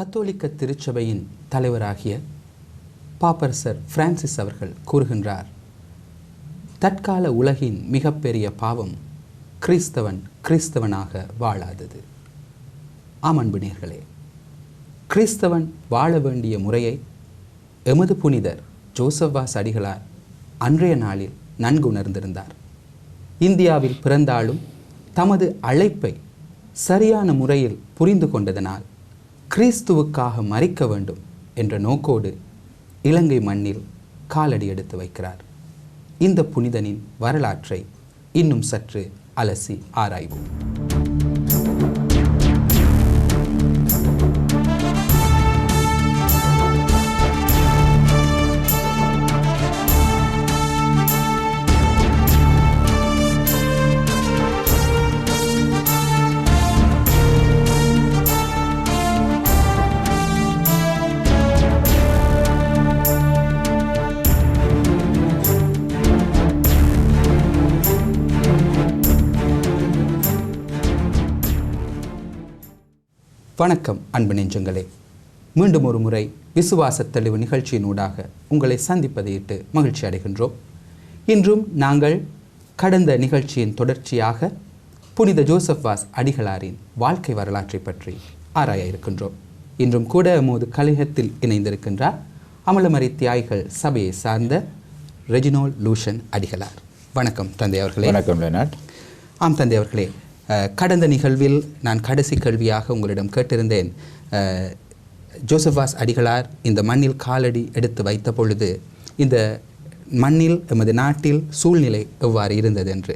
கத்தோலிக்க திருச்சபையின் தலைவராகிய பாப்பரசர் பிரான்சிஸ் அவர்கள் கூறுகின்றார் தற்கால உலகின் மிகப்பெரிய பாவம் கிறிஸ்தவன் கிறிஸ்தவனாக வாழாதது. ஆமன்புநேர்களே கிறிஸ்தவன் வாழ வேண்டிய முறையை எமது புனிதர் ஜோசவ்வாஸ் அடிகளார் அன்றைய நாளில் நன்கு உணர்ந்திருந்தார் இந்தியாவில் பிறந்தாலும் தமது அழைப்பை சரியான முறையில் புரிந்து கொண்டதனால் கிறிஸ்துவுக்காக மறிக்க வேண்டும் என்ற நோக்கோடு இலங்கை மண்ணில் காலடி எடுத்து வைக்கிறார். இந்த புனிதனின் வரலாற்றை இன்னும் சற்று அலசி ஆராய்வோம். வணக்கம் அன்பு நெஞ்சங்களே. மீண்டும் ஒரு முறை விசுவாச தெளிவு நிகழ்ச்சியினூடாக உங்களை சந்திப்பதையிட்டு மகிழ்ச்சி அடைகின்றோம். இன்றும் நாங்கள் கடந்த நிகழ்ச்சியின் தொடர்ச்சியாக புனித ஜோசப் வாஸ் அடிகளாரின் வாழ்க்கை வரலாற்றை பற்றி ஆராய இருக்கின்றோம். இன்றும் கூட எமது கலையகத்தில் இணைந்திருக்கின்றார் அமலமறை தியாய்கள் சபையை சார்ந்த ரெஜினோல் லூஷன் அடிகளார். வணக்கம் தந்தை அவர்களே. வணக்கம் ஆம் தந்தை அவர்களே. கடந்த நிகழ்வில் நான் கடைசி கேள்வியாக உங்களிடம் கேட்டிருந்தேன். ஜோசஃபாஸ் அடிகளார் இந்த மண்ணில் காலடி எடுத்து வைத்த பொழுது இந்த மண்ணில் எமது நாட்டில் சூழ்நிலை எவ்வாறு இருந்தது என்று.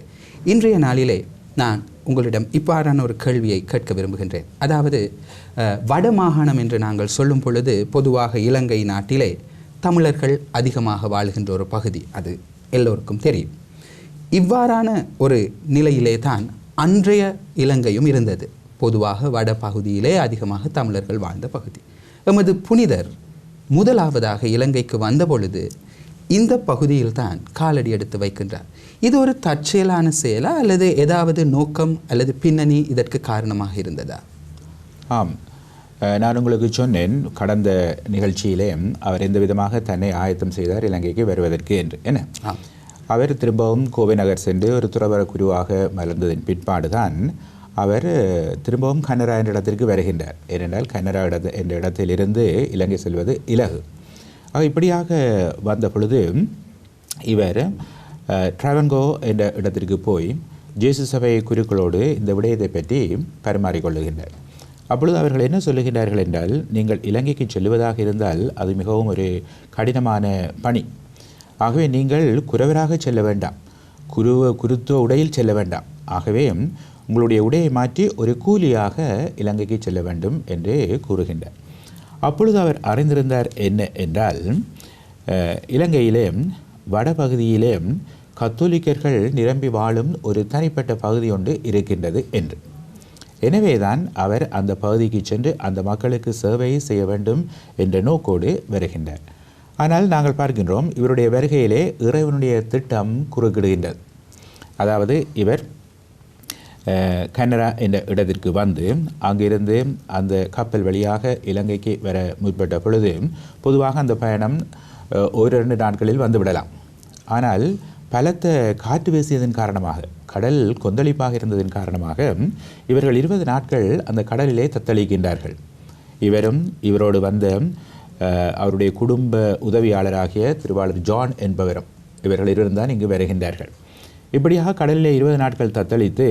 இன்றைய நாளிலே நான் உங்களிடம் இவ்வாறான ஒரு கேள்வியை கேட்க விரும்புகின்றேன். அதாவது வட வடமாகாணம் என்று நாங்கள் சொல்லும் பொழுது பொதுவாக இலங்கை நாட்டிலே தமிழர்கள் அதிகமாக வாழ்கின்ற ஒரு பகுதி. அது எல்லோருக்கும் தெரியும். இவ்வாறான ஒரு நிலையிலே தான் அன்றைய இலங்கையும் இருந்தது. பொதுவாக வட பகுதியிலே அதிகமாக தமிழர்கள் வாழ்ந்த பகுதி. எமது புனிதர் முதலாவதாக இலங்கைக்கு வந்த பொழுது இந்த பகுதியில் தான் காலடி எடுத்து வைக்கின்றார். இது ஒரு தற்செயலான செயலா அல்லது ஏதாவது நோக்கம் அல்லது பின்னணி இதற்கு காரணமாக இருந்ததா? ஆம். நான் உங்களுக்கு சொன்னேன் கடந்த நிகழ்ச்சியிலே அவர் எந்த விதமாக தன்னை ஆயத்தம் செய்தார் இலங்கைக்கு வருவதற்கு என்று. என்ன? ஆம். அவர் திரும்பவும் கோவை நகர் சென்று ஒரு துறவர குருவாக மலர்ந்ததின் பிற்பாடுதான் அவர் திரும்பவும் கனரா என்ற இடத்திற்கு வருகின்றார். ஏனென்றால் கனரா இட என்ற இடத்திலிருந்து இலங்கை செல்வது இலகு. ஆக இப்படியாக வந்த பொழுது இவர் ட்ராவன்கோ என்ற இடத்திற்கு போய் ஜேசு சபை குருக்களோடு இந்த விடயத்தை பற்றி பரிமாறிக்கொள்ளுகின்றார் அப்பொழுது அவர்கள் என்ன சொல்லுகின்றார்கள் என்றால் நீங்கள் இலங்கைக்கு செல்வதாக இருந்தால் அது மிகவும் ஒரு கடினமான பணி. ஆகவே நீங்கள் குறவராக செல்ல வேண்டாம். குருவ குருத்துவ உடையில் செல்ல வேண்டாம். ஆகவே உங்களுடைய உடையை மாற்றி ஒரு கூலியாக இலங்கைக்கு செல்ல வேண்டும் என்று கூறுகின்றார். அப்பொழுது அவர் அறிந்திருந்தார் என்ன என்றால் இலங்கையிலே வடபகுதியிலே கத்தோலிக்கர்கள் நிரம்பி வாழும் ஒரு தனிப்பட்ட பகுதி ஒன்று இருக்கின்றது என்று. எனவேதான் அவர் அந்த பகுதிக்கு சென்று அந்த மக்களுக்கு சேவை செய்ய வேண்டும் என்ற நோக்கோடு வருகின்றார். ஆனால் நாங்கள் பார்க்கின்றோம் இவருடைய வருகையிலே இறைவனுடைய திட்டம் குறுக்கிடுகின்றது. அதாவது இவர் கனரா என்ற இடத்திற்கு வந்து அங்கிருந்து அந்த கப்பல் வழியாக இலங்கைக்கு வர முற்பட்ட பொழுது பொதுவாக அந்த பயணம் ஒரு இரண்டு நாட்களில் வந்துவிடலாம் ஆனால் பலத்த காற்று வீசியதன் காரணமாக கடல் கொந்தளிப்பாக இருந்ததன் காரணமாக இவர்கள் இருபது நாட்கள் அந்த கடலிலே தத்தளிக்கின்றார்கள். இவரும் இவரோடு வந்த அவருடைய குடும்ப உதவியாளராகிய திருவாளர் ஜான் என்பவரும் இவர்கள் இருவரும் தான் இங்கு வருகின்றார்கள். இப்படியாக கடலில் இருபது நாட்கள் தத்தளித்து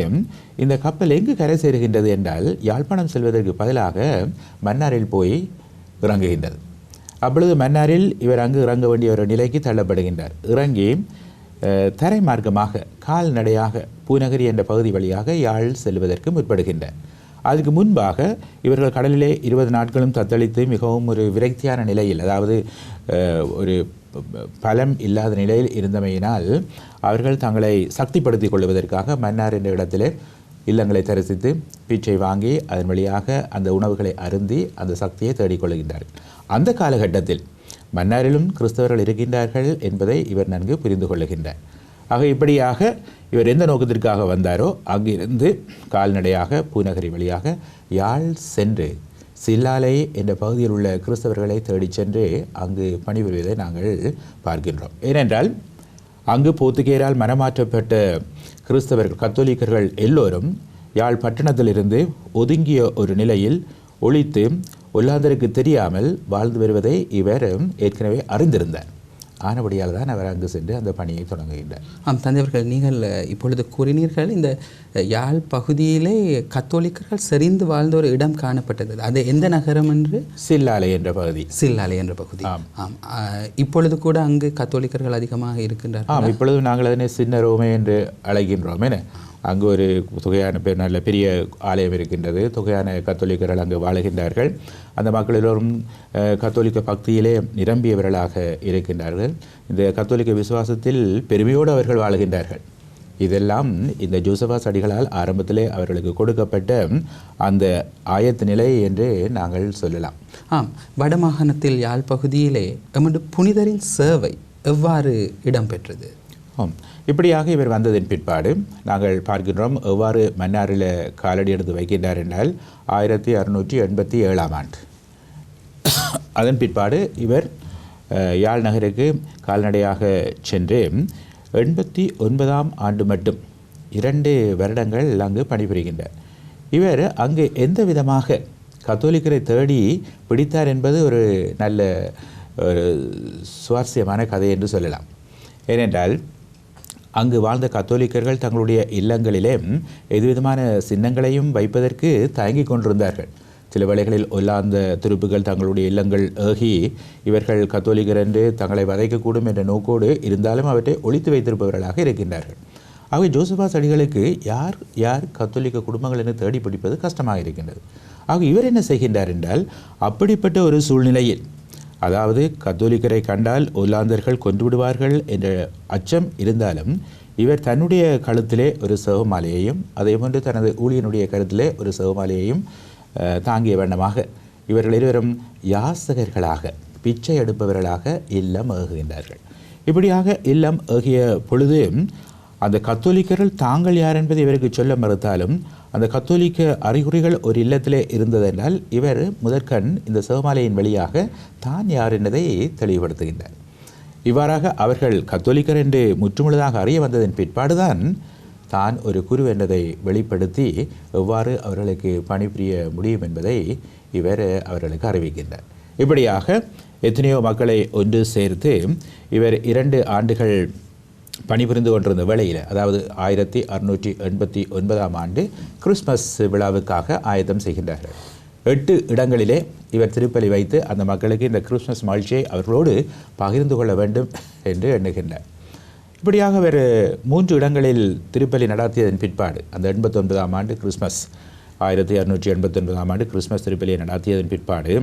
இந்த கப்பல் எங்கு கரை சேருகின்றது என்றால் யாழ்ப்பாணம் செல்வதற்கு பதிலாக மன்னாரில் போய் இறங்குகின்றது. அப்பொழுது மன்னாரில் இவர் அங்கு இறங்க வேண்டிய ஒரு நிலைக்கு தள்ளப்படுகின்றார். இறங்கி தரை மார்க்கமாக கால்நடையாக பூநகரி என்ற பகுதி வழியாக யாழ் செல்வதற்கு முற்படுகின்றார். அதுக்கு முன்பாக இவர்கள் கடலிலே இருபது நாட்களும் தத்தளித்து மிகவும் ஒரு விரக்தியான நிலையில் அதாவது ஒரு பலம் இல்லாத நிலையில் இருந்தமையினால் அவர்கள் தங்களை சக்திப்படுத்திக் கொள்வதற்காக மன்னார் என்ற இடத்திலே இல்லங்களை தரிசித்து பீச்சை வாங்கி அதன் வழியாக அந்த உணவுகளை அருந்தி அந்த சக்தியை தேடிக்கொள்கின்றார்கள் அந்த காலகட்டத்தில் மன்னாரிலும் கிறிஸ்தவர்கள் இருக்கின்றார்கள் என்பதை இவர் நன்கு புரிந்து கொள்ளுகின்றார். ஆக இப்படியாக இவர் எந்த நோக்கத்திற்காக வந்தாரோ அங்கிருந்து கால்நடையாக பூநகரி வழியாக யாழ் சென்று சில்லாலை என்ற பகுதியில் உள்ள கிறிஸ்தவர்களை தேடிச் சென்று அங்கு பணிபுரிவதை நாங்கள் பார்க்கின்றோம். ஏனென்றால் அங்கு போர்த்துகேயரால் மனமாற்றப்பட்ட கிறிஸ்தவர்கள் கத்தோலிக்கர்கள் எல்லோரும் யாழ் பட்டணத்திலிருந்து ஒதுங்கிய ஒரு நிலையில் ஒழித்து ஒல்லாந்தருக்கு தெரியாமல் வாழ்ந்து வருவதை இவர் ஏற்கனவே அறிந்திருந்தார். ஆனபடியால் தான் அவர் அங்கு சென்று அந்த பணியை தொடங்குகின்றார். ஆம் தந்தையவர்கள் நீங்கள் இப்பொழுது கூறினீர்கள் இந்த யாழ் பகுதியிலே கத்தோலிக்கர்கள் செறிந்து வாழ்ந்த ஒரு இடம் காணப்பட்டது. அது எந்த நகரம் என்று? சில்லாலை என்ற பகுதி. சில்லாலை என்ற பகுதி. ஆம். இப்பொழுது கூட அங்கு கத்தோலிக்கர்கள் அதிகமாக இருக்கின்றார்கள்? ஆம் இப்பொழுது நாங்கள் அதனை சின்ன ரோமே என்று அழைக்கின்றோம் என அங்கு ஒரு தொகையான நல்ல பெரிய ஆலயம் இருக்கின்றது. தொகையான கத்தோலிக்கர்கள் அங்கு வாழுகின்றார்கள். அந்த மக்கள் எல்லோரும் கத்தோலிக்க பக்தியிலே நிரம்பியவர்களாக இருக்கின்றார்கள். இந்த கத்தோலிக்க விசுவாசத்தில் பெருமையோடு அவர்கள் வாழுகின்றார்கள். இதெல்லாம் இந்த ஜோசபாஸ் அடிகளால் ஆரம்பத்திலே அவர்களுக்கு கொடுக்கப்பட்ட அந்த ஆயத்த நிலை என்று நாங்கள் சொல்லலாம். ஆம். வடமாகாணத்தில் யாழ் பகுதியிலே எமது புனிதரின் சேவை எவ்வாறு இடம்பெற்றது? ஆம். இப்படியாக இவர் வந்ததின் பிற்பாடு நாங்கள் பார்க்கின்றோம் எவ்வாறு மன்னாரில் காலடி எடுத்து வைக்கின்றார் என்றால் ஆயிரத்தி அறுநூற்றி எண்பத்தி ஏழாம் ஆண்டு. அதன் பிற்பாடு இவர் யாழ் நகருக்கு கால்நடையாக சென்று எண்பத்தி ஒன்பதாம் ஆண்டு மட்டும் இரண்டு வருடங்கள் அங்கு பணிபுரிகின்றார். இவர் அங்கு எந்த விதமாக கத்தோலிக்கரை தேடி பிடித்தார் என்பது ஒரு நல்ல ஒரு சுவாரஸ்யமான கதை என்று சொல்லலாம். ஏனென்றால் அங்கு வாழ்ந்த கத்தோலிக்கர்கள் தங்களுடைய இல்லங்களிலே எதுவிதமான சின்னங்களையும் வைப்பதற்கு தயங்கிக் கொண்டிருந்தார்கள். சில வேளைகளில் ஒல்லாந்த துருப்புகள் தங்களுடைய இல்லங்கள் ஏகி இவர்கள் கத்தோலிக்கர் என்று தங்களை வதைக்கக்கூடும் என்ற நோக்கோடு இருந்தாலும் அவற்றை ஒழித்து வைத்திருப்பவர்களாக இருக்கின்றார்கள். ஆகவே ஜோசபா சடிகளுக்கு யார் யார் கத்தோலிக்க குடும்பங்கள் என்று தேடி பிடிப்பது கஷ்டமாக இருக்கின்றது. ஆக இவர் என்ன செய்கின்றார் என்றால் அப்படிப்பட்ட ஒரு சூழ்நிலையில் அதாவது கத்தோலிக்கரை கண்டால் ஒல்லாந்தர்கள் கொன்றுவிடுவார்கள் என்ற அச்சம் இருந்தாலும் இவர் தன்னுடைய கழுத்திலே ஒரு சிவமாலையையும் அதே போன்று தனது ஊழியனுடைய கருத்திலே ஒரு சிவமாலையையும் தாங்கிய வண்ணமாக இவர்கள் இருவரும் யாசகர்களாக பிச்சை எடுப்பவர்களாக இல்லம் ஏகுகின்றார்கள். இப்படியாக இல்லம் ஏகிய பொழுது அந்த கத்தோலிக்கர்கள் தாங்கள் யார் என்பதை இவருக்கு சொல்ல மறுத்தாலும் அந்த கத்தோலிக்க அறிகுறிகள் ஒரு இல்லத்திலே இருந்ததென்றால் இவர் முதற்கண் இந்த சிவமாலையின் வழியாக தான் யார் என்பதை தெளிவுபடுத்துகின்றார். இவ்வாறாக அவர்கள் கத்தோலிக்கர் என்று முற்றுமுழுதாக அறிய வந்ததன் பிற்பாடுதான் தான் ஒரு குரு என்பதை வெளிப்படுத்தி எவ்வாறு அவர்களுக்கு பணிபுரிய முடியும் என்பதை இவர் அவர்களுக்கு அறிவிக்கின்றார். இப்படியாக எத்தனையோ மக்களை ஒன்று சேர்த்து இவர் இரண்டு ஆண்டுகள் பணிபுரிந்து கொண்டிருந்த வேளையில் அதாவது ஆயிரத்தி அறுநூற்றி எண்பத்தி ஒன்பதாம் ஆண்டு கிறிஸ்மஸ் விழாவுக்காக ஆயத்தம் செய்கின்றார்கள். எட்டு இடங்களிலே இவர் திருப்பலி வைத்து அந்த மக்களுக்கு இந்த கிறிஸ்மஸ் மகிழ்ச்சியை அவர்களோடு பகிர்ந்து கொள்ள வேண்டும் என்று எண்ணுகின்றார். இப்படியாக அவர் மூன்று இடங்களில் திருப்பலி நடாத்தியதன் பிற்பாடு அந்த எண்பத்தொன்பதாம் ஆண்டு கிறிஸ்மஸ் ஆயிரத்தி இரநூற்றி எண்பத்தி ஒன்பதாம் ஆண்டு கிறிஸ்மஸ் திருப்பலியை நடத்தியதன் பிற்பாடு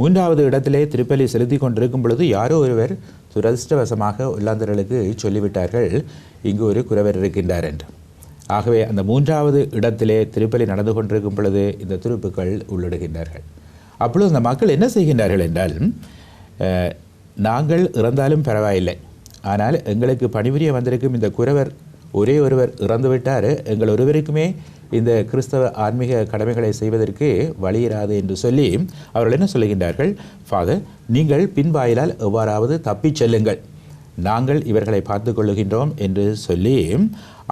மூன்றாவது இடத்திலே திருப்பலி செலுத்தி கொண்டிருக்கும் பொழுது யாரோ ஒருவர் துரதிருஷ்டவசமாக உள்ளாந்தர்களுக்கு சொல்லிவிட்டார்கள் இங்கு ஒரு குறவர் இருக்கின்றார் என்று. ஆகவே அந்த மூன்றாவது இடத்திலே திருப்பலி நடந்து கொண்டிருக்கும் பொழுது இந்த துருப்புக்கள் உள்ளிடுகின்றார்கள். அப்பொழுது அந்த மக்கள் என்ன செய்கின்றார்கள் என்றால் நாங்கள் இறந்தாலும் பரவாயில்லை. ஆனால் எங்களுக்கு பணிபுரிய வந்திருக்கும் இந்த குறவர் ஒரே ஒருவர் இறந்துவிட்டார். எங்கள் ஒருவருக்குமே இந்த கிறிஸ்தவ ஆன்மீக கடமைகளை செய்வதற்கு வழியிராது என்று சொல்லி அவர்கள் என்ன சொல்லுகின்றார்கள்? ஃபாதர் நீங்கள் பின்வாயிலால் எவ்வாறாவது தப்பிச் செல்லுங்கள். நாங்கள் இவர்களை பார்த்து கொள்ளுகின்றோம் என்று சொல்லி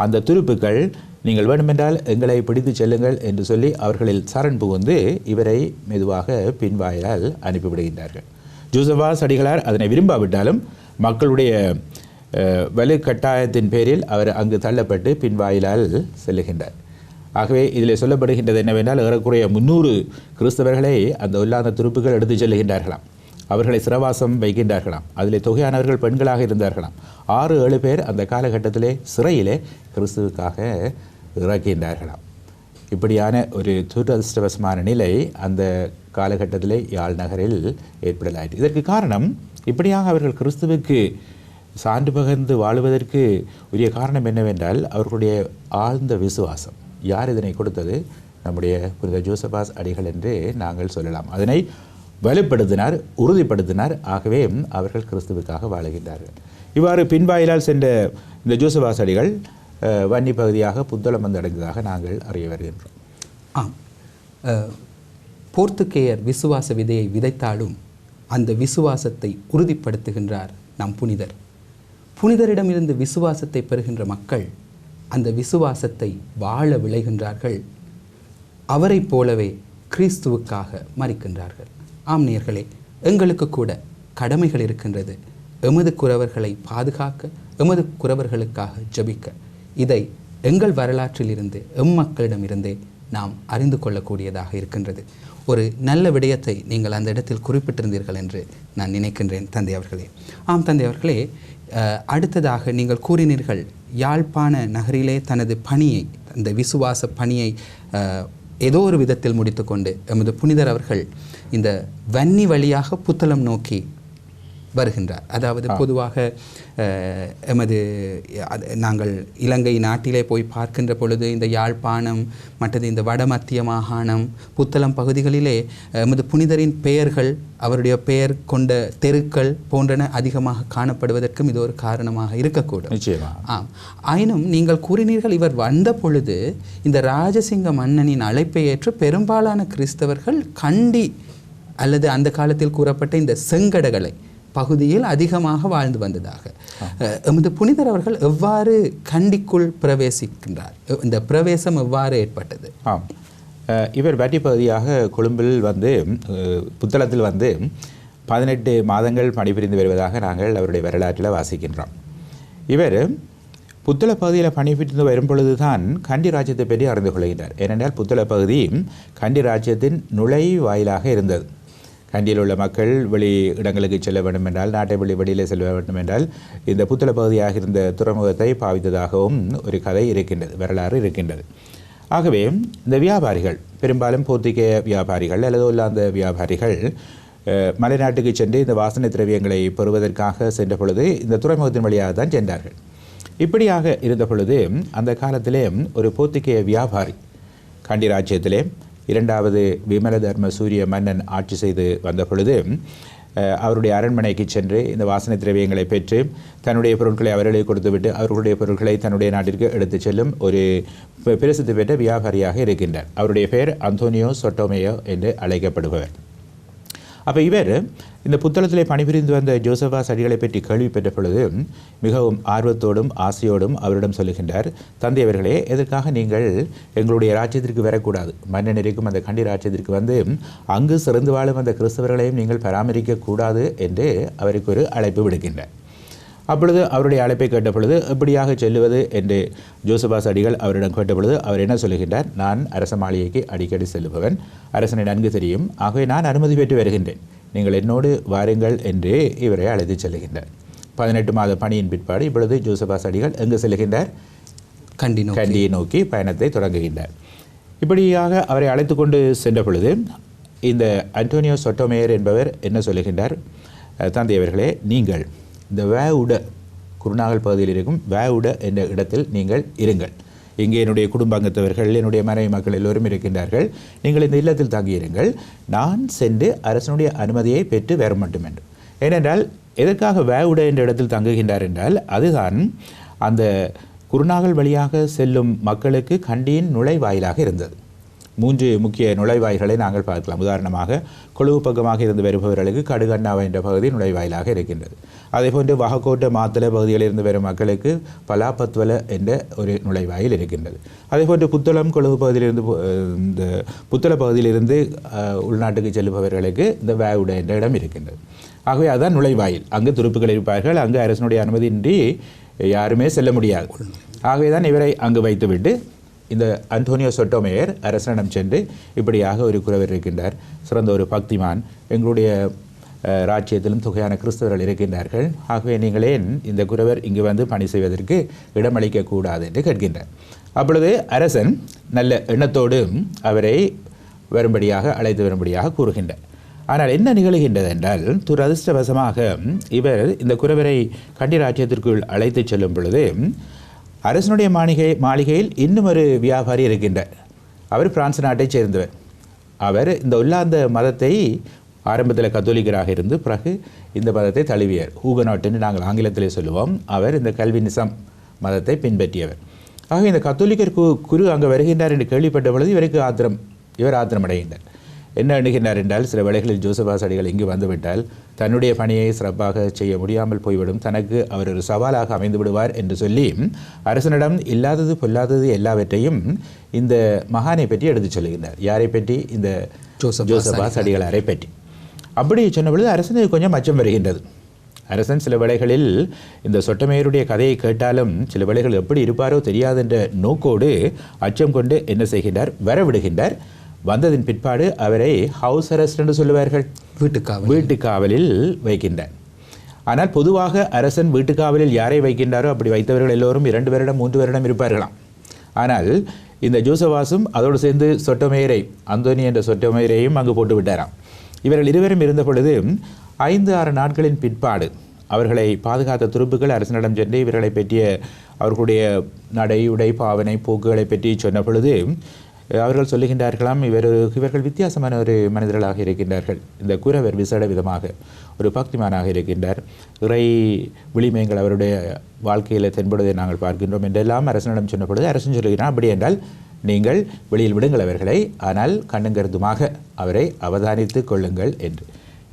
அந்த துருப்புக்கள் நீங்கள் வேண்டுமென்றால் எங்களை பிடித்து செல்லுங்கள் என்று சொல்லி அவர்களில் சரண் புகுந்து இவரை மெதுவாக பின்வாயிலால் அனுப்பிவிடுகின்றார்கள். ஜூசவா அடிகளார் அதனை விரும்பாவிட்டாலும் மக்களுடைய வலு வலுக்கட்டாயத்தின் பேரில் அவர் அங்கு தள்ளப்பட்டு பின்வாயிலால் செல்லுகின்றார். ஆகவே இதில் சொல்லப்படுகின்றது என்னவென்றால் ஏறக்குறைய முன்னூறு கிறிஸ்தவர்களை அந்த இல்லாத துருப்புகள் எடுத்துச் செல்லுகின்றார்களாம். அவர்களை சிறவாசம் வைக்கின்றார்களாம். அதில் தொகையானவர்கள் பெண்களாக இருந்தார்களாம். ஆறு ஏழு பேர் அந்த காலகட்டத்திலே சிறையிலே கிறிஸ்துவுக்காக இறக்கின்றார்களாம். இப்படியான ஒரு துரதிருஷ்டவசமான நிலை அந்த காலகட்டத்திலே யாழ் நகரில் ஏற்படலாயிற்று. இதற்கு காரணம் இப்படியாக அவர்கள் கிறிஸ்துவுக்கு சான்று பகிர்ந்து வாழுவதற்கு உரிய காரணம் என்னவென்றால் அவர்களுடைய ஆழ்ந்த விசுவாசம். யார் இதனை கொடுத்தது? நம்முடைய புனித ஜோசபாஸ் அடிகள் என்று நாங்கள் சொல்லலாம். அதனை வலுப்படுத்தினார் உறுதிப்படுத்தினார். ஆகவே அவர்கள் கிறிஸ்துவுக்காக வாழுகின்றார்கள். இவ்வாறு பின்வாயிலால் சென்ற இந்த ஜோசபாஸ் அடிகள் வன்னி பகுதியாக புத்தளம் வந்தடைந்ததாக நாங்கள் அறிய வருகின்றோம். ஆம். போர்த்துக்கேயர் விசுவாச விதையை விதைத்தாலும் அந்த விசுவாசத்தை உறுதிப்படுத்துகின்றார் நம் புனிதர். புனிதரிடமிருந்து விசுவாசத்தை பெறுகின்ற மக்கள் அந்த விசுவாசத்தை வாழ விளைகின்றார்கள். அவரைப் போலவே கிறிஸ்துவுக்காக மறிக்கின்றார்கள் ஆம் நேர்களே எங்களுக்கு கூட கடமைகள் இருக்கின்றது. எமது குறவர்களை பாதுகாக்க எமது குறவர்களுக்காக ஜெபிக்க. இதை எங்கள் வரலாற்றிலிருந்து எம் மக்களிடமிருந்தே நாம் அறிந்து கொள்ளக்கூடியதாக இருக்கின்றது. ஒரு நல்ல விடயத்தை நீங்கள் அந்த இடத்தில் குறிப்பிட்டிருந்தீர்கள் என்று நான் நினைக்கின்றேன் தந்தை அவர்களே. ஆம் தந்தை அவர்களே அடுத்ததாக நீங்கள் கூறினீர்கள் யாழ்ப்பாண நகரிலே தனது பணியை அந்த விசுவாச பணியை ஏதோ ஒரு விதத்தில் முடித்துக்கொண்டு எமது புனிதர் அவர்கள் இந்த வன்னி வழியாக புத்தளம் நோக்கி வருகின்றார். அதாவது பொதுவாக எமது நாங்கள் இலங்கை நாட்டிலே போய் பார்க்கின்ற பொழுது இந்த யாழ்ப்பாணம் மற்றது இந்த வடமத்திய மாகாணம் புத்தளம் பகுதிகளிலே எமது புனிதரின் பெயர்கள் அவருடைய பெயர் கொண்ட தெருக்கள் போன்றன அதிகமாக காணப்படுவதற்கும் இது ஒரு காரணமாக இருக்கக்கூடும். ஆம். ஆயினும் நீங்கள் கூறினீர்கள் இவர் வந்த பொழுது இந்த ராஜசிங்க மன்னனின் அழைப்பை ஏற்று பெரும்பாலான கிறிஸ்தவர்கள் கண்டி அல்லது அந்த காலத்தில் கூறப்பட்ட இந்த செங்கடகளை பகுதியில் அதிகமாக வாழ்ந்து வந்ததாக. எமது புனிதர் அவர்கள் எவ்வாறு கண்டிக்குள் பிரவேசிக்கின்றார்? இந்த பிரவேசம் எவ்வாறு ஏற்பட்டது? ஆம். இவர் வட்டி பகுதியாக கொழும்பில் வந்து புத்தளத்தில் வந்து பதினெட்டு மாதங்கள் பணிபுரிந்து வருவதாக நாங்கள் அவருடைய வரலாற்றில் வாசிக்கின்றோம். இவர் புத்தள பகுதியில் பணிபுரிந்து வரும் பொழுதுதான் கண்டி ராஜ்யத்தை பற்றி அறிந்து கொள்கின்றார். ஏனென்றால் புத்தள பகுதி கண்டி ராஜ்யத்தின் நுழைவாயிலாக இருந்தது. கண்டியில் உள்ள மக்கள் வெளி இடங்களுக்கு செல்ல வேண்டும் என்றால் நாட்டை வெளி வெளியிலே செல்ல வேண்டும் என்றால் இந்த புத்தள பகுதியாக இருந்த துறைமுகத்தை பாவித்ததாகவும் ஒரு கதை இருக்கின்றது வரலாறு இருக்கின்றது. ஆகவே இந்த வியாபாரிகள் பெரும்பாலும் போர்த்துகேய வியாபாரிகள் அல்லது உள்ளாந்த வியாபாரிகள் மலைநாட்டுக்கு சென்று இந்த வாசனை திரவியங்களை பெறுவதற்காக சென்ற பொழுது இந்த துறைமுகத்தின் வழியாக தான் சென்றார்கள். இப்படியாக இருந்த பொழுது அந்த காலத்திலே ஒரு போர்த்துகேய வியாபாரி கண்டி ராஜ்யத்திலே இரண்டாவது விமல தர்ம சூரிய மன்னன் ஆட்சி செய்து வந்த பொழுது அவருடைய அரண்மனைக்கு சென்று இந்த வாசனை திரவியங்களை பெற்று தன்னுடைய பொருட்களை அவர்களை கொடுத்துவிட்டு அவர்களுடைய பொருட்களை தன்னுடைய நாட்டிற்கு எடுத்துச் செல்லும் ஒரு பிரசித்தி பெற்ற வியாபாரியாக இருக்கின்றார். அவருடைய பெயர் அந்தோனியோ சொட்டோமேயோ என்று அழைக்கப்படுபவர். அப்போ இவர் இந்த புத்தளத்திலே பணிபுரிந்து வந்த ஜோசபா சடிகளை பற்றி கேள்விப்பட்ட பொழுது மிகவும் ஆர்வத்தோடும் ஆசையோடும் அவரிடம் சொல்லுகின்றார் தந்தை அவர்களே எதற்காக நீங்கள் எங்களுடைய ராஜ்யத்திற்கு வரக்கூடாது? மன்னனருக்கும் அந்த கண்டி ராஜ்யத்திற்கு வந்து அங்கு சிறந்து வாழும் அந்த கிறிஸ்தவர்களையும் நீங்கள் பராமரிக்க கூடாது என்று அவருக்கு ஒரு அழைப்பு விடுக்கின்றார். அப்பொழுது அவருடைய அழைப்பை கேட்ட பொழுது எப்படியாக செல்லுவது? என்று ஜோசபாஸ் அடிகள் அவரிடம் கேட்ட பொழுது அவர் என்ன சொல்லுகின்றார்? நான் அரச மாளிகைக்கு அடிக்கடி செல்லுபவன். அரசனை நன்கு தெரியும். ஆகவே நான் அனுமதி பெற்று வருகின்றேன். நீங்கள் என்னோடு வாருங்கள் என்று இவரை அழைத்து செல்லுகின்றார். பதினெட்டு மாத பணியின் பிற்பாடு இப்பொழுது ஜோசபாஸ் அடிகள் எங்கு செல்லுகின்றார்? கண்டி கண்டியை நோக்கி பயணத்தை தொடங்குகின்றார். இப்படியாக அவரை அழைத்து கொண்டு சென்ற பொழுது இந்த அன்டோனியோ சொட்டோமேயர் என்பவர் என்ன சொல்லுகின்றார்? அஹ், தந்தை அவர்களே நீங்கள் இந்த வேவுட குருநாகல் பகுதியில் இருக்கும் வேவுட என்ற இடத்தில் நீங்கள் இருங்கள். இங்கே என்னுடைய குடும்பாங்கத்தவர்கள் என்னுடைய மனைவி மக்கள் எல்லோரும் இருக்கின்றார்கள். நீங்கள் இந்த இல்லத்தில் தங்கியிருங்கள் நான் சென்று அரசனுடைய அனுமதியை பெற்று வர மட்டும் என்று ஏனென்றால் எதற்காக வேவுட என்ற இடத்தில் தங்குகின்றார் என்றால் அதுதான் அந்த குருநாகல் வழியாக செல்லும் மக்களுக்கு கண்டியின் நுழைவாயிலாக இருந்தது. மூன்று முக்கிய நுழைவாய்களை நாங்கள் பார்க்கலாம். உதாரணமாக கொழுவு பக்கமாக இருந்து வருபவர்களுக்கு கடுகண்ணாவை என்ற பகுதி நுழைவாயிலாக இருக்கின்றது. அதே போன்று வகக்கோட்டை மாத்தலை பகுதியிலிருந்து வரும் மக்களுக்கு பலாபத்வல என்ற ஒரு நுழைவாயில் இருக்கின்றது. அதே போன்று புத்தளம் கொழுவு பகுதியிலிருந்து பு- இந்த புத்தள பகுதியிலிருந்து உள்நாட்டுக்கு செல்பவர்களுக்கு இந்த வேவுட என்ற இடம் இருக்கின்றது. ஆகவே அதுதான் நுழைவாயில். அங்கு துருப்புகள் இருப்பார்கள். அங்கு அரசனுடைய அனுமதியின்றி யாருமே செல்ல முடியாது. ஆகவே தான் இவரை அங்கு வைத்துவிட்டு இந்த அந்தோனியோ சொட்டோமேயர் அரசனிடம் சென்று இப்படியாக ஒரு குறவர் இருக்கின்றார். சிறந்த ஒரு பக்திமான். எங்களுடைய ராஜ்யத்திலும் தொகையான கிறிஸ்தவர்கள் இருக்கின்றார்கள். ஆகவே நீங்களே இந்த குறவர் இங்கு வந்து பணி செய்வதற்கு இடமளிக்க கூடாது என்று கேட்கின்றார். அப்பொழுது அரசன் நல்ல எண்ணத்தோடு அவரை வரும்படியாக அழைத்து வரும்படியாக கூறுகின்றார். ஆனால் என்ன நிகழ்கின்றது என்றால் துரதிர்ஷ்டவசமாக இவர் இந்த குறவரை கண்டி ராஜ்யத்திற்குள் அழைத்துச் செல்லும் பொழுது அரசனுடைய மாளிகை மாளிகையில் இன்னும் ஒரு வியாபாரி இருக்கின்றார். அவர் பிரான்ஸ் நாட்டைச் சேர்ந்தவர். அவர் இந்த உள்ளாந்த மதத்தை ஆரம்பத்தில் கத்தோலிக்கராக இருந்து பிறகு இந்த மதத்தை தழுவியர் ஹூகநாட்டுன்னு நாங்கள் ஆங்கிலத்திலே சொல்லுவோம். அவர் இந்த கல்வினிசம் மதத்தை பின்பற்றியவர். ஆக இந்த கத்தோலிக்கர் கு குரு அங்கே வருகின்றார் என்று கேள்விப்பட்ட பொழுது இவருக்கு ஆத்திரம் இவர் ஆத்திரம் அடைகின்றார் என்ன எண்ணுகின்றார் என்றால் சில வேளைகளில் ஜோசபாஸ் அடிகள் இங்கு வந்துவிட்டால் தன்னுடைய பணியை சிறப்பாக செய்ய முடியாமல் போய்விடும். தனக்கு அவர் ஒரு சவாலாக அமைந்து விடுவார் என்று சொல்லி அரசனிடம் இல்லாதது பொல்லாதது எல்லாவற்றையும் இந்த மகானை பற்றி எடுத்துச் சொல்லுகின்றார். யாரை பற்றி? இந்த அடிகளாரை பற்றி. அப்படி சொன்ன பொழுது அரசனுக்கு கொஞ்சம் அச்சம் வருகின்றது. அரசன் சில வேளைகளில் இந்த சொட்டமையருடைய கதையை கேட்டாலும் சில வேளைகள் எப்படி இருப்பாரோ தெரியாது என்ற நோக்கோடு அச்சம் கொண்டு என்ன செய்கின்றார்? வரவிடுகின்றார். வந்ததின் பிற்பாடு அவரை ஹவுஸ் அரெஸ்ட் என்று சொல்லுவார்கள். வீட்டுக்காவல் வீட்டு காவலில் வைக்கின்றார் ஆனால் பொதுவாக அரசன் வீட்டு காவலில் யாரை வைக்கின்றாரோ அப்படி வைத்தவர்கள் எல்லோரும் இரண்டு வருடம் மூன்று வருடம் இருப்பார்களாம். ஆனால் இந்த ஜோசவாசும் அதோடு சேர்ந்து சொட்டமேயரை அந்தோனி என்ற சொட்டமேயரையும் அங்கு போட்டு விட்டாராம். இவர்கள் இருவரும் இருந்த பொழுது ஐந்து ஆறு நாட்களின் பிற்பாடு அவர்களை பாதுகாத்த துருப்புகள் அரசனிடம் சென்று இவர்களை பற்றிய அவர்களுடைய நடை உடை பாவனை போக்குகளை பற்றி சொன்ன பொழுது அவர்கள் சொல்லுகின்றார்களாம் இவர் இவர்கள் வித்தியாசமான ஒரு மனிதர்களாக இருக்கின்றார்கள். இந்த குரவர் விசேட விதமாக ஒரு பக்திமானாக இருக்கின்றார். இறை விளிமயங்கள் அவருடைய வாழ்க்கையில் தென்படுவதை நாங்கள் பார்க்கின்றோம் என்றெல்லாம் அரசனிடம் சொன்ன பொழுது அரசன் சொல்லுகிறான் அப்படி என்றால் நீங்கள் வெளியில் விடுங்கள் அவர்களை ஆனால் கண்ணுங்கருதுமாக அவரை அவதானித்து கொள்ளுங்கள் என்று.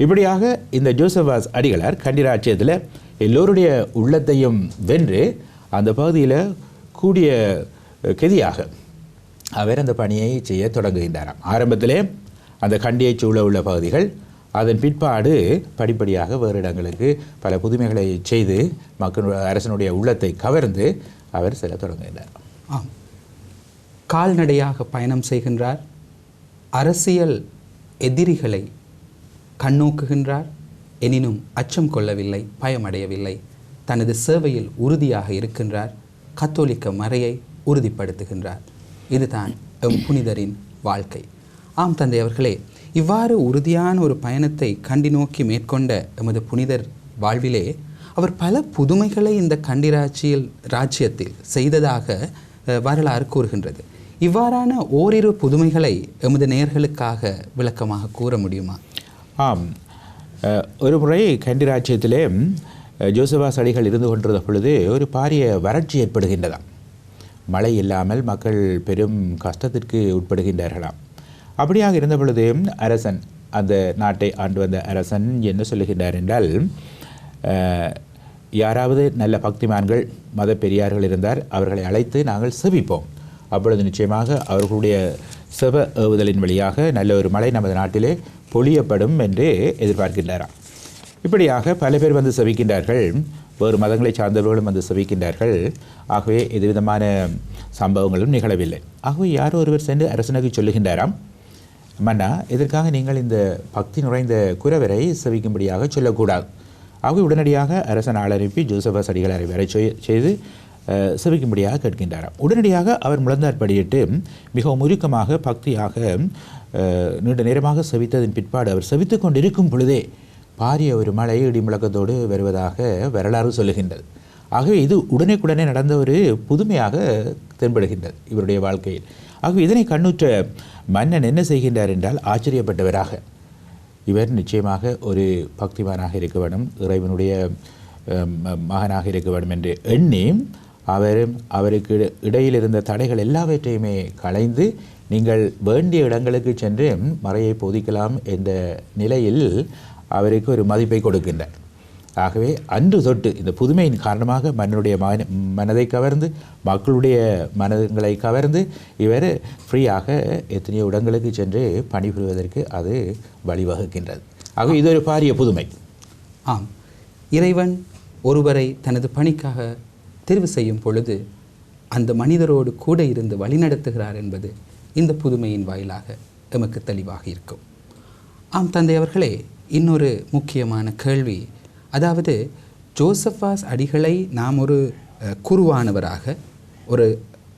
இப்படியாக இந்த ஜோசபாஸ் அடிகளார் கண்டிராட்சியத்தில் எல்லோருடைய உள்ளத்தையும் வென்று அந்த பகுதியில் கூடிய கெதியாக அவர் அந்த பணியை செய்ய தொடங்குகின்றாராம். ஆரம்பத்திலே அந்த கண்டியை சூழ உள்ள பகுதிகள் அதன் பிற்பாடு படிப்படியாக வேறு இடங்களுக்கு பல புதுமைகளை செய்து மக்கள் அரசனுடைய உள்ளத்தை கவர்ந்து அவர் செல்ல தொடங்குகின்றார். ஆம். கால்நடையாக பயணம் செய்கின்றார். அரசியல் எதிரிகளை கண்ணோக்குகின்றார். எனினும் அச்சம் கொள்ளவில்லை பயமடையவில்லை. தனது சேவையில் உறுதியாக இருக்கின்றார். கத்தோலிக்க மறையை உறுதிப்படுத்துகின்றார். இதுதான் எம் புனிதரின் வாழ்க்கை. ஆம் தந்தை அவர்களே இவ்வாறு உறுதியான ஒரு பயணத்தை கண்டி நோக்கி மேற்கொண்ட எமது புனிதர் வாழ்விலே அவர் பல புதுமைகளை இந்த கண்டிராட்சியில் ராஜ்யத்தில் செய்ததாக வரலாறு கூறுகின்றது. இவ்வாறான ஓரிரு புதுமைகளை எமது நேர்களுக்காக விளக்கமாக கூற முடியுமா? ஆம். ஒரு முறை கண்டி ராஜ்யத்திலே ஜோசபாஸ் அடிகள் இருந்து கொண்டிருந்த பொழுது ஒரு பாரிய வறட்சி ஏற்படுகின்றதாம். மழை இல்லாமல் மக்கள் பெரும் கஷ்டத்திற்கு உட்படுகின்றார்களாம். அப்படியாக இருந்த பொழுது அரசன் அந்த நாட்டை ஆண்டு வந்த அரசன் என்ன சொல்லுகின்றார் என்றால் யாராவது நல்ல பக்திமான்கள் மத பெரியார்கள் இருந்தார் அவர்களை அழைத்து நாங்கள் செவிப்போம் அப்பொழுது நிச்சயமாக அவர்களுடைய செவ ஏவுதலின் வழியாக நல்ல ஒரு மழை நமது நாட்டிலே பொழியப்படும் என்று எதிர்பார்க்கின்றாராம். இப்படியாக பல பேர் வந்து செவிக்கின்றார்கள் வேறு மதங்களை சார்ந்தவர்களும் வந்து செவிக்கின்றார்கள். ஆகவே எதுவிதமான சம்பவங்களும் நிகழவில்லை. ஆகவே யாரோ ஒருவர் சென்று அரசனுக்கு சொல்லுகின்றாராம் மன்னா இதற்காக நீங்கள் இந்த பக்தி நுழைந்த குறவரை செவிக்கும்படியாக சொல்லக்கூடாது. ஆகவே உடனடியாக அரசன் ஆள் அனுப்பி ஜோசபஸ் அடிகளாரை வரை செய்து சிவிக்கும்படியாக செவிக்கும்படியாக கேட்கின்றாராம். உடனடியாக அவர் முழந்தாற்படியிட்டு மிகவும் உருக்கமாக பக்தியாக நீண்ட நேரமாக செவித்ததின் பிற்பாடு அவர் செவித்து கொண்டிருக்கும் பொழுதே பாரிய ஒரு மழை இடி முழக்கத்தோடு வருவதாக வரலாறு சொல்லுகின்றது. ஆகவே இது உடனேக்குடனே நடந்த ஒரு புதுமையாக தென்படுகின்றது இவருடைய வாழ்க்கையில். ஆகவே இதனை கண்ணுற்ற மன்னன் என்ன செய்கின்றார் என்றால் ஆச்சரியப்பட்டவராக. இவர் நிச்சயமாக ஒரு பக்திமானாக இருக்க வேண்டும் இறைவனுடைய ம- மகனாக இருக்க வேண்டும் என்று எண்ணி அவர் அவருக்கு இடையில் இருந்த தடைகள் எல்லாவற்றையுமே களைந்து நீங்கள் வேண்டிய இடங்களுக்கு சென்று மறையை போதிக்கலாம் என்ற நிலையில் அவருக்கு ஒரு மதிப்பை கொடுக்கின்றார். ஆகவே அன்று தொட்டு இந்த புதுமையின் காரணமாக மன்னனுடைய மன மனதை கவர்ந்து மக்களுடைய மனங்களை கவர்ந்து இவர் ஃப்ரீயாக எத்தனையோ இடங்களுக்கு சென்று பணிபுரிவதற்கு அது வழிவகுக்கின்றது. ஆகவே இது ஒரு பாரிய புதுமை. ஆம். இறைவன் ஒருவரை தனது பணிக்காக தெரிவு செய்யும் பொழுது அந்த மனிதரோடு கூட இருந்து வழிநடத்துகிறார் என்பது இந்த புதுமையின் வாயிலாக எமக்கு தெளிவாக இருக்கும். ஆம் தந்தை அவர்களே இன்னொரு முக்கியமான கேள்வி. அதாவது ஜோசப்பாஸ் அடிகளை நாம் ஒரு குருவானவராக ஒரு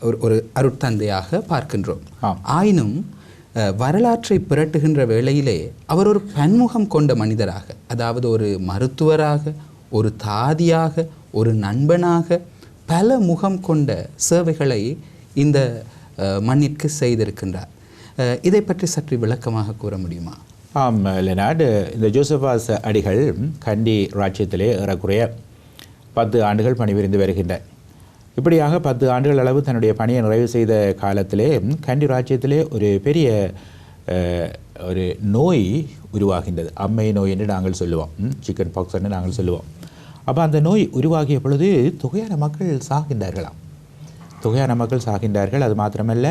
ஒரு ஒரு அருட்தந்தையாக பார்க்கின்றோம். ஆயினும் வரலாற்றை புரட்டுகின்ற வேளையிலே அவர் ஒரு பன்முகம் கொண்ட மனிதராக அதாவது ஒரு மருத்துவராக ஒரு தாதியாக ஒரு நண்பனாக பல முகம் கொண்ட சேவைகளை இந்த மண்ணிற்கு செய்திருக்கின்றார். இதை பற்றி சற்று விளக்கமாக கூற முடியுமா? ஆம் லெனார்டு இந்த ஜோசபாஸ் அடிகள் கண்டி ராஜ்யத்திலே ஏறக்குறைய பத்து ஆண்டுகள் பணிபுரிந்து வருகின்றார் இப்படியாக பத்து ஆண்டுகள் அளவு தன்னுடைய பணியை நிறைவு செய்த காலத்திலே கண்டி ராஜ்யத்திலே ஒரு பெரிய ஒரு நோய் உருவாகின்றது. அம்மை நோய் என்று நாங்கள் சொல்லுவோம். சிக்கன் பாக்ஸ் என்று நாங்கள் சொல்லுவோம். அப்போ அந்த நோய் உருவாகிய பொழுது தொகையான மக்கள் சாகின்றார்களாம். தொகையான மக்கள் சாகின்றார்கள். அது மாத்திரமல்ல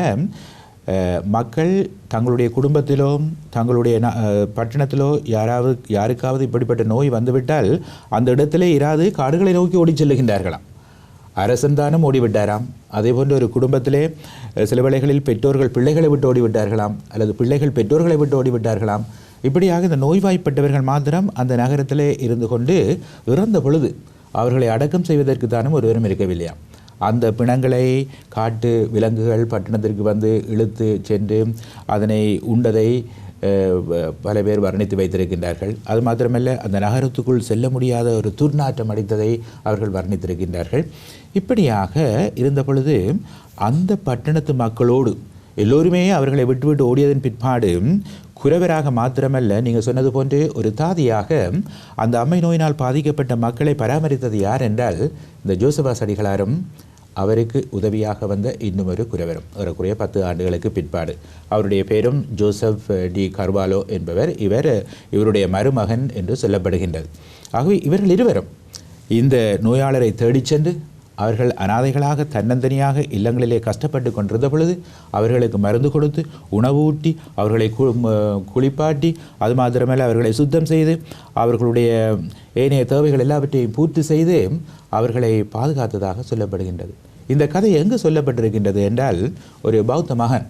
மக்கள் தங்களுடைய குடும்பத்திலோ தங்களுடைய ந- பட்டணத்திலோ யாராவது யாருக்காவது இப்படிப்பட்ட நோய் வந்துவிட்டால் அந்த இடத்திலே இராது காடுகளை நோக்கி ஓடி செல்லுகின்றார்களாம். அரசன் தானும் ஓடிவிட்டாராம். அதே போன்று ஒரு குடும்பத்திலே சில வேளைகளில் பெற்றோர்கள் பிள்ளைகளை விட்டு ஓடிவிட்டார்களாம் அல்லது பிள்ளைகள் பெற்றோர்களை விட்டு ஓடிவிட்டார்களாம். இப்படியாக இந்த நோய்வாய்ப்பட்டவர்கள் மாத்திரம் அந்த நகரத்திலே இருந்து கொண்டு இறந்த பொழுது அவர்களை அடக்கம் செய்வதற்கு தானும் ஒருவரும் இருக்கவில்லையாம். அந்த பிணங்களை காட்டு விலங்குகள் பட்டணத்திற்கு வந்து இழுத்து சென்று அதனை உண்டதை பல பேர் வர்ணித்து வைத்திருக்கின்றார்கள். அது மாத்திரமல்ல அந்த நகரத்துக்குள் செல்ல முடியாத ஒரு துர்நாற்றம் அடைத்ததை அவர்கள் வர்ணித்திருக்கின்றார்கள். இப்படியாக இருந்த பொழுது அந்த பட்டணத்து மக்களோடு எல்லோருமே அவர்களை விட்டுவிட்டு ஓடியதன் பிற்பாடு குறவராக மாத்திரமல்ல நீங்கள் சொன்னது போன்று ஒரு தாதியாக அந்த அம்மை நோயினால் பாதிக்கப்பட்ட மக்களை பராமரித்தது யார் என்றால் இந்த ஜோசபாஸ் அடிகளாரும் அவருக்கு உதவியாக வந்த இன்னும் ஒரு குறவரும். ஏறக்குறைய பத்து ஆண்டுகளுக்கு பிற்பாடு. அவருடைய பேரும் ஜோசப் டி கர்வாலோ என்பவர் இவர் இவருடைய மருமகன் என்று சொல்லப்படுகின்றது. ஆகவே இவர்கள் இருவரும் இந்த நோயாளரை தேடிச் சென்று அவர்கள் அனாதைகளாக தன்னந்தனியாக இல்லங்களிலே கஷ்டப்பட்டு கொண்டிருந்த பொழுது அவர்களுக்கு மருந்து கொடுத்து உணவு ஊட்டி அவர்களை கு- குளிப்பாட்டி அது மாத்திரமல்ல அவர்களை சுத்தம் செய்து அவர்களுடைய ஏனைய தேவைகள் எல்லாவற்றையும் பூர்த்தி செய்து அவர்களை பாதுகாத்ததாக சொல்லப்படுகின்றது. இந்த கதை எங்கு சொல்லப்பட்டிருக்கின்றது என்றால் ஒரு பௌத்த மகன்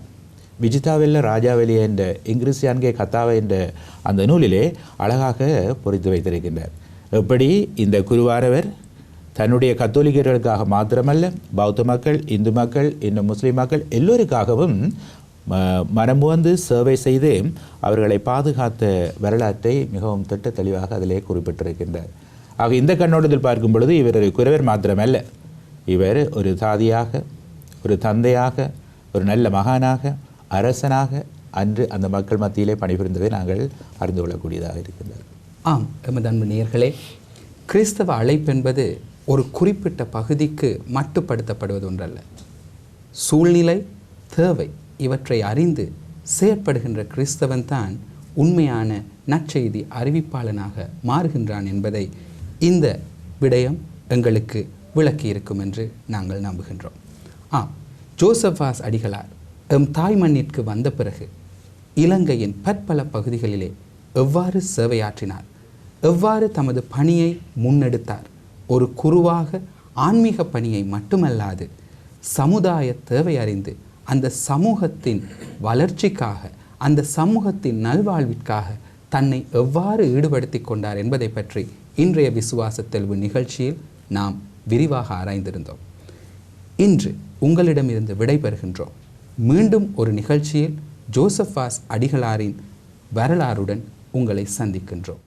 விஜிதாவெல்ல ராஜாவெளி என்ற இங்கிரிசியான்கே கத்தாவை என்ற அந்த நூலிலே அழகாக பொறித்து வைத்திருக்கின்றார். எப்படி இந்த குருவாரவர் தன்னுடைய கத்தோலிக்கர்களுக்காக மாத்திரமல்ல பௌத்த மக்கள் இந்து மக்கள் இன்னும் முஸ்லீம் மக்கள் எல்லோருக்காகவும் ம- மனமுவந்து சேவை செய்து அவர்களை பாதுகாத்த வரலாற்றை மிகவும் திட்ட தெளிவாக அதிலே குறிப்பிட்டிருக்கின்றார். ஆக இந்த கண்ணோட்டத்தில் பார்க்கும் பொழுது இவர் ஒரு குறவர் மாத்திரமல்ல. இவர் ஒரு தாதியாக ஒரு தந்தையாக ஒரு நல்ல மகானாக அரசனாக அன்று அந்த மக்கள் மத்தியிலே பணிபுரிந்ததை நாங்கள் அறிந்து கொள்ளக்கூடியதாக இருக்கின்றது. ஆம் எமது அன்பு நேர்களே கிறிஸ்தவ அழைப்பென்பது ஒரு குறிப்பிட்ட பகுதிக்கு மட்டுப்படுத்தப்படுவது ஒன்றல்ல சூழ்நிலை தேவை இவற்றை அறிந்து செயற்படுகின்ற கிறிஸ்தவன் தான் உண்மையான நற்செய்தி அறிவிப்பாளனாக மாறுகின்றான் என்பதை இந்த விடயம் எங்களுக்கு விளக்கியிருக்கும் என்று நாங்கள் நம்புகின்றோம். ஆம் ஜோசபாஸ் அடிகளார் எம் தாய் மண்ணிற்கு வந்த பிறகு இலங்கையின் பற்பல பகுதிகளிலே எவ்வாறு சேவையாற்றினார்? எவ்வாறு தமது பணியை முன்னெடுத்தார்? ஒரு குருவாக ஆன்மீக பணியை மட்டுமல்லாது சமுதாய தேவை அறிந்து அந்த சமூகத்தின் வளர்ச்சிக்காக அந்த சமூகத்தின் நல்வாழ்விற்காக தன்னை எவ்வாறு ஈடுபடுத்தி கொண்டார் என்பதை பற்றி இன்றைய விசுவாச தெளிவு நிகழ்ச்சியில் நாம் விரிவாக ஆராய்ந்திருந்தோம். இன்று உங்களிடமிருந்து விடைபெறுகின்றோம். மீண்டும் ஒரு நிகழ்ச்சியில் ஜோசஃபாஸ் அடிகளாரின் வரலாறுடன் உங்களை சந்திக்கின்றோம்.